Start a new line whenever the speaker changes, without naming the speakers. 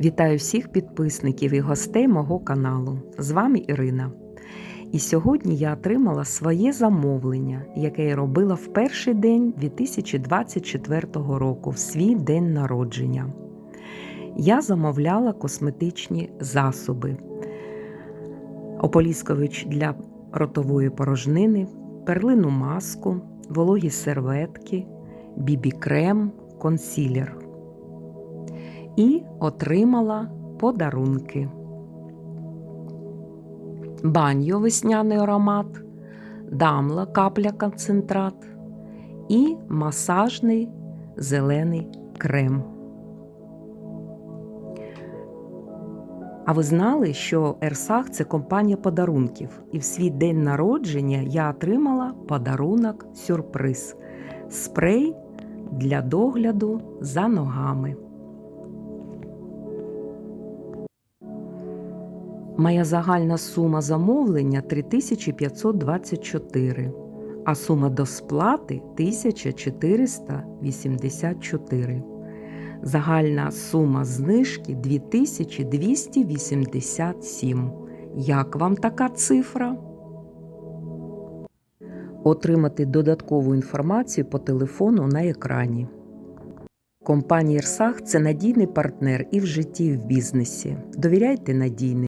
Вітаю всіх підписників і гостей мого каналу. З вами Ірина. І сьогодні я отримала своє замовлення, яке я робила в перший день 2024 року, в свій день народження. Я замовляла косметичні засоби, ополіскувач для ротової порожнини, перлину маску, вологі серветки, бібі-крем, консілер і отримала подарунки. Баньо весняний аромат, дамла капля концентрат і масажний зелений крем. А ви знали, що Ерсах це компанія подарунків, і в свій день народження я отримала подарунок сюрприз спрей для догляду за ногами. Моя загальна сума замовлення 3524, а сума до сплати 1484. Загальна сума знижки 2287. Як вам така цифра? Отримати додаткову інформацію по телефону на екрані. Компанія Ірсах це надійний партнер і в житті, і в бізнесі. Довіряйте надійним.